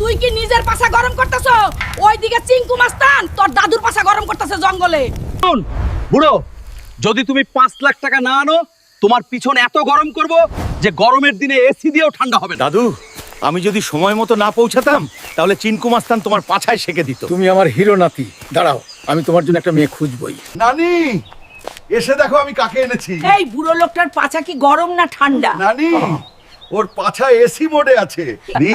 তুই কি নিজের পাছা গরম করতেছ? ওইদিকে চিঙ্কু মাস্তান তোর দাদুর পাছা গরম করতেছে জঙ্গলে। শুন, বুড়ো যদি তুমি পাঁচ লাখ টাকা না আনো তোমার পিছন এত গরম করব যে গরমের দিনে এসি দিয়েও ঠান্ডা হবে না। দাদু আমি যদি সময় মতো না পৌঁছাতাম তাহলে চিনকু মাস্তান তোমার পাছায় সেকে দিত। তুমি আমার হিরো নাতি। দাঁড়াও আমি তোমার জন্য একটা মেয়ে খুঁজবই। নানি এসে দেখো আমি কাকে এনেছি। এই বুড়ো লোকটার পাছা কি গরম না ঠান্ডা? নানি ওর পাছা এসি মোডে আছে। দি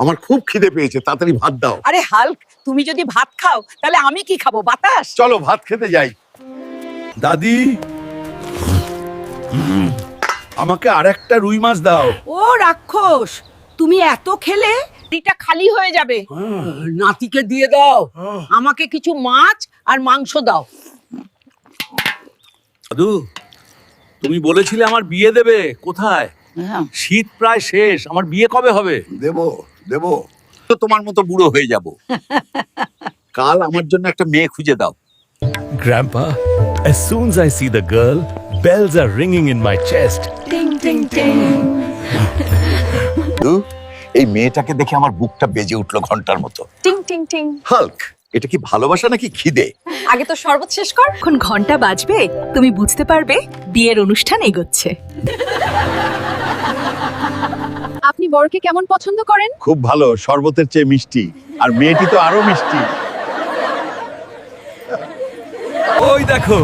আমার খুব খিদে পেয়েছে তাড়াতাড়ি ভাত দাও। আরে হাল্ক তুমি যদি ভাত খাও তাহলে আমি কি খাব? বাতাস? চলো ভাত খেতে যাই। দাদি আমাকে আরেকটা রুই মাছ দাও। ও রাক্ষস তুমি এত খেলে এটা খালি হয়ে যাবে। নাতিকে দিয়ে দাও। আমাকে কিছু মাছ আর মাংস দাও। দাদু তুমি বলেছিলে আমার বিয়ে দেবে। কোথায়? শীত প্রায় শেষ। আমার বিয়ে কবে হবে? দেব দেব। তো তোমার মতো বুড়ো হয়ে যাব। কাল আমার জন্য একটা মেয়ে খুঁজে দাও। Grandpa, as soon as I see the girl, bells are ringing in my chest. দাদু, এই মেয়েটাকে দেখে আমার বুকটা বেজে উঠল ঘণ্টার মতো। টিং টিং টিং হাল্ক এটা কি ভালোবাসা নাকি খিদে? আগে তো শরবত শেষ কর। ঘণ্টা বাজবে তুমি বুঝতে পারবে বিয়ের অনুষ্ঠান এগোচ্ছে। আপনি বরকে কেমন পছন্দ করেন? খুব ভালো শরবতের চেয়ে মিষ্টি। আর মেয়েটি তো আরও মিষ্টি। ওই দেখো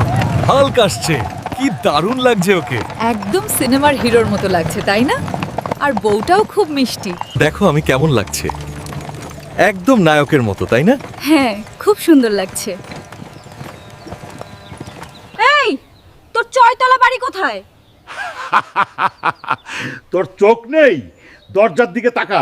হাল্ক আসছে। কি দারুণ লাগছে ওকে। একদম সিনেমার হিরোর মতো লাগছে তাই না? আর বউটাও খুব মিষ্টি। দেখো আমি কেমন লাগছে। একদম নায়কের মতো তাই না? হ্যাঁ খুব সুন্দর লাগছে। এই তোর ছয়তলা বাড়ি কোথায়? তোর চোখ নেই? দরজার দিকে তাকা।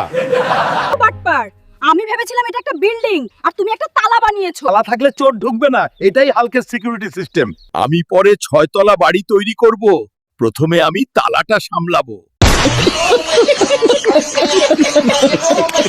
বাটপার আমি ভেবেছিলাম এটা একটা বিল্ডিং আর তুমি একটা তালা বানিয়েছো। তালা থাকলে চোর ঢুকবে না এটাই হালকের সিকিউরিটি সিস্টেম আমি পরে ছয়তলা বাড়ি তৈরি করব প্রথমে আমি তালাটা সামলাবো।